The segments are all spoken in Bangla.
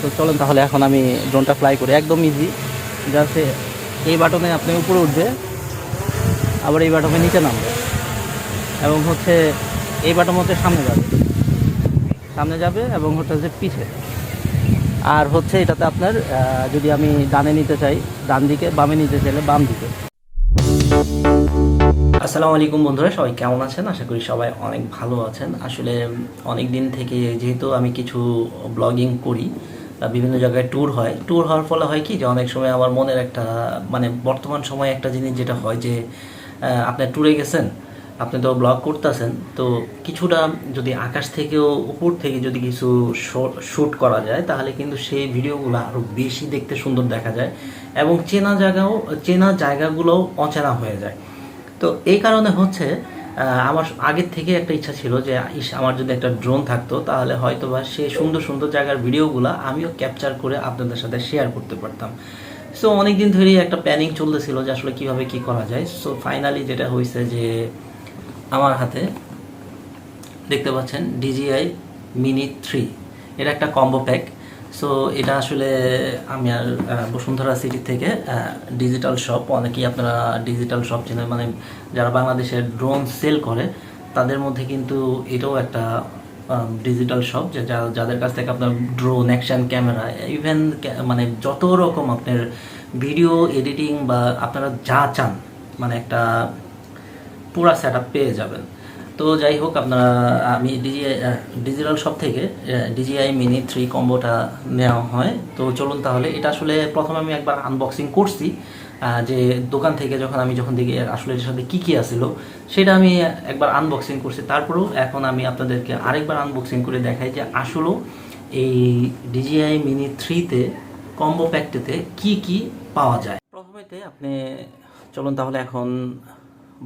তো চলুন তাহলে এখন আমি ড্রোনটা ফ্লাই করি। একদম ইজি জাস্ট এই বাটনে আপনি উপরে উঠবে, আবার এই বাটনে নিচে নামবে। এবং হচ্ছে এই বাটন হচ্ছে সামনে যাবে। সামনে যাবে এবং হচ্ছে যে পিছে। আর হচ্ছে এটাতে আপনার যদি আমি ডানে নিতে চাই, ডান দিকে, বামে নিতে চাইলে বাম দিকে। আসসালামু আলাইকুম বন্ধুরা, সবাই কেমন আছেন? আশা করি সবাই অনেক ভালো আছেন। আসলে অনেক দিন থেকে যেহেতু আমি কিছু ব্লগিং করি বিভিন্ন জায়গায় ট্যুর হয়। ট্যুর হওয়ার ফলে হয় কি যে অনেক সময় আমার মনের একটা মানে বর্তমান সময়ে একটা জিনিস যেটা হয় যে আপনি ট্যুরে গেছেন, আপনি তো ব্লগ করতেছেন, তো কিছুটা যদি আকাশ থেকেও উপর থেকে যদি কিছু শ্যুট করা যায়, তাহলে কিন্তু সেই ভিডিওগুলো আরও বেশি দেখতে সুন্দর দেখা যায় এবং চেনা জায়গাও, চেনা জায়গাগুলোও অচেনা হয়ে যায়। তো এই কারণে হচ্ছে আমার আগের থেকে একটা ইচ্ছা ছিল যে আমার যদি একটা ড্রোন থাকতো, তাহলে হয়তো বা সেই সুন্দর সুন্দর জায়গার ভিডিওগুলো আমিও ক্যাপচার করে আপনাদের সাথে শেয়ার করতে পারতাম। সো অনেক দিন ধরেই একটা প্ল্যানিং চলতেছিল যে, আসলে কীভাবে কি করা যায়। সো ফাইনালি যেটা হয়েছে যে, আমার হাতে দেখতে পাচ্ছেন ডিজিআই মিনি থ্রি এটা একটা কম্বো প্যাক সো এটা আসলে আমি আর বসুন্ধরা সিটি থেকে ডিজিটাল শপ অনেকেই আপনারা ডিজিটাল শপ চেনেন মানে যারা বাংলাদেশের ড্রোন সেল করে, তাদের মধ্যে কিন্তু এটাও একটা ডিজিটাল শপ যাদের কাছ থেকে আপনার ড্রোন অ্যাকশন ক্যামেরা ইভেন মানে যত রকম আপনার ভিডিও এডিটিং বা আপনারা যা চান মানে একটা পুরা সেট পেয়ে যাবেন। তো যাই হোক, আপনারা, আমি ডিজিআই ডিজিটাল শপ থেকে ডিজিআই মিনি থ্রি কম্বোটা নেওয়া হয়। তো চলুন তাহলে, এটা আসলে প্রথমে আমি একবার আনবক্সিং করছি। যে দোকান থেকে যখন আমি যখন দেখি, আসলে এর সাথে কী কী আসছিল সেটা আমি একবার আনবক্সিং করছি। তারপরেও এখন আমি আপনাদেরকে আরেকবার আনবক্সিং করে দেখাই যে আসলেও এই ডিজিআই মিনি থ্রিতে কম্বো প্যাকটিতে কি কি পাওয়া যায়। প্রথমেতে আপনি, চলুন তাহলে এখন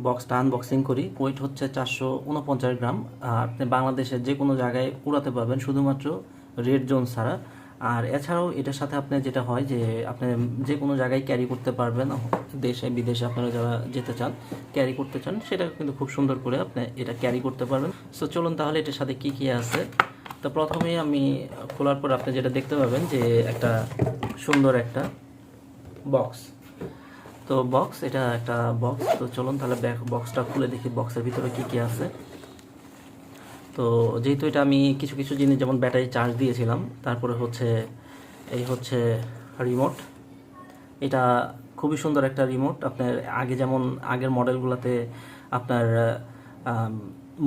বক্সটা আনবক্সিং করি। ওয়েট হচ্ছে চারশো উনপঞ্চাশ গ্রাম। আর আপনি বাংলাদেশের যে কোনো জায়গায় উড়াতে পারবেন, শুধুমাত্র রেড জোন ছাড়া। আর এছাড়াও এটার সাথে আপনি যেটা হয় যে, আপনি যে কোনো জায়গায় ক্যারি করতে পারবেন। দেশে, বিদেশে আপনারা যারা যেতে চান ক্যারি করতে চান, সেটা কিন্তু খুব সুন্দর করে আপনি এটা ক্যারি করতে পারবেন। সো চলুন তাহলে এটার সাথে কি কি আছে। তো প্রথমেই আমি খোলার পর আপনি যেটা দেখতে পাবেন যে, একটা সুন্দর একটা বক্স তো বক্স এটা একটা বক্স তো চলুন তাহলে ব্যাক বক্সটা খুলে দেখি বক্সের ভিতরে কি কি আছে। তো যেহেতু এটা আমি কিছু কিছু জিনিস, যেমন ব্যাটারি চার্জ দিয়েছিলাম, তারপরে হচ্ছে, এই হচ্ছে রিমোট এটা খুবই সুন্দর একটা রিমোট আপনার আগে যেমন আগের মডেলগুলোতে আপনার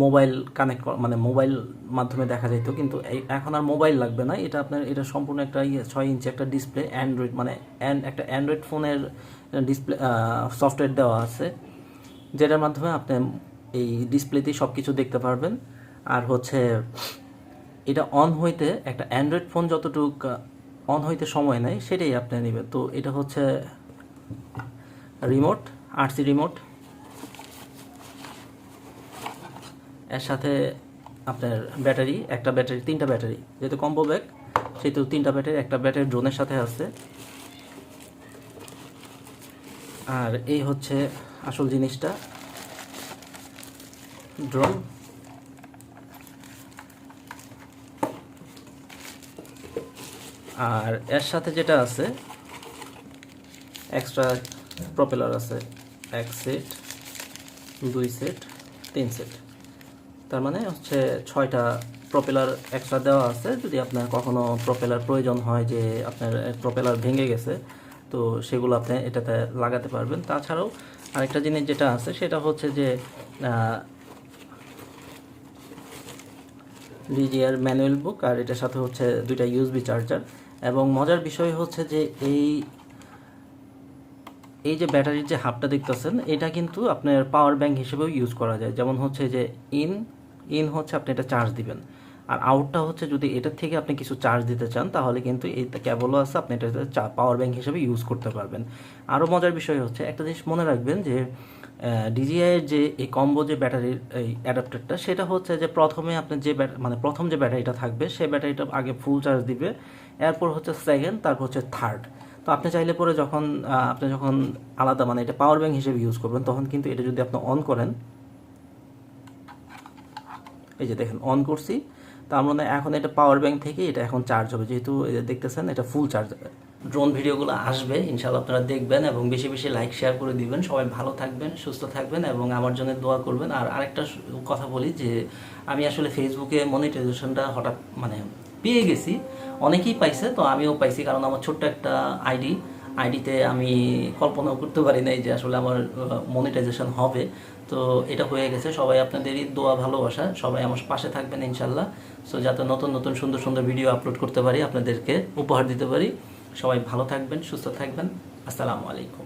মোবাইল কানেক্ট মানে মোবাইল মাধ্যমে দেখা যেত কিন্তু এখন আর মোবাইল লাগবে না। এটা আপনার, এটা সম্পূর্ণ একটা ইয়ে ছয় ইঞ্চি একটা ডিসপ্লে, অ্যান্ড্রয়েড মানে একটা অ্যান্ড্রয়েড ফোনের ডিসপ্লে সফটওয়্যার দেওয়া আছে, যেটার মাধ্যমে আপনি এই ডিসপ্লেতেই সব কিছু দেখতে পারবেন। আর হচ্ছে, এটা অন হইতে একটা অ্যান্ড্রয়েড ফোন যতটুক অন হইতে সময় নেয়, সেটাই আপনি নেবেন। তো এটা হচ্ছে রিমোট, আরসি রিমোট। এর সাথে আপনার ব্যাটারি, একটা ব্যাটারি, তিনটা ব্যাটারি। যেহেতু কম্বো ব্যাগ সেহেতু তিনটা ব্যাটারি, একটা ব্যাটারি ড্রোনের সাথে আছে। আর এই হচ্ছে আসল জিনিসটা। ড্রোন আর এর সাথে যেটা আছে এক্সট্রা প্রপেলার আছে। এক সেট দুই সেট তিন সেট তার মানে হচ্ছে ছয়টা প্রপেলার এক্সট্রা দেওয়া আছে। যদি আপনার কখনো প্রপেলার প্রয়োজন হয় যে আপনার প্রপেলার ভেঙে গেছে, তো সেগুলো আপনি এটাতে লাগাতে পারবেন। তাছাড়াও আরেকটা জিনিস যেটা আছে, সেটা হচ্ছে যে ডিজিআর ম্যানুয়াল বুক আর এটার সাথে হচ্ছে দুইটা ইউএসবি চার্জার এবং মজার বিষয় হচ্ছে যে এই এই যে ব্যাটারির যে হাবটা দেখতেছেন, এটা কিন্তু আপনার পাওয়ার ব্যাংক হিসেবেও ইউজ করা যায়। যেমন হচ্ছে যে ইন ইন হচ্ছে আপনি এটা চার্জ দিবেন। আর আউটটা হচ্ছে যদি এটার থেকে আপনি কিছু চার্জ দিতে চান, তাহলে কিন্তু এই ক্যাবলও আছে, আপনি এটা পাওয়ার ব্যাংক হিসেবে ইউজ করতে পারবেন। আরও মজার বিষয় হচ্ছে, একটা জিনিস মনে রাখবেন যে ডিজিআইয়ের যে এই কম্বো যে ব্যাটারির এই অ্যাডাপ্টারটা সেটা হচ্ছে যে প্রথমে আপনি যে মানে প্রথম যে ব্যাটারিটা থাকবে সেই ব্যাটারিটা আগে ফুল চার্জ দিবে, এরপর হচ্ছে সেকেন্ড তারপর হচ্ছে থার্ড তো আপনি চাইলে পরে যখন আপনি যখন আলাদা মানে এটা পাওয়ার ব্যাংক হিসেবে ইউজ করবেন, তখন কিন্তু এটা যদি আপনি অন করেন এই যে দেখেন অন করছি। তার মানে এখন এটা পাওয়ার ব্যাংক থেকে এটা এখন চার্জ হবে। যেহেতু দেখতেছেন, এটা ফুল চার্জ হবে ড্রোন ভিডিওগুলো আসবে ইনশাল্লাহ আপনারা দেখবেন এবং বেশি বেশি লাইক শেয়ার করে দিবেন। সবাই ভালো থাকবেন, সুস্থ থাকবেন এবং আমার জন্য দোয়া করবেন। আর আরেকটা কথা বলি যে, আমি আসলে ফেসবুকে মনিটাইজেশনটা হঠাৎ মানে পেয়ে গেছি। অনেকেই পাইছে, তো আমিও পাইছি কারণ আমার ছোট্ট একটা আইডি। আইডিতে আমি কল্পনাও করতে পারি নাই যে আসলে আমার মনিটাইজেশন হবে। তো এটা হয়ে গেছে। সবাই আপনাদেরই দোয়া, ভালোবাসা, সবাই আমার পাশে থাকবেন ইনশাল্লাহ। সো যাতে নতুন নতুন, সুন্দর সুন্দর ভিডিও আপলোড করতে পারি, আপনাদেরকে উপহার দিতে পারি। সবাই ভালো থাকবেন, সুস্থ থাকবেন। আসসালামু আলাইকুম।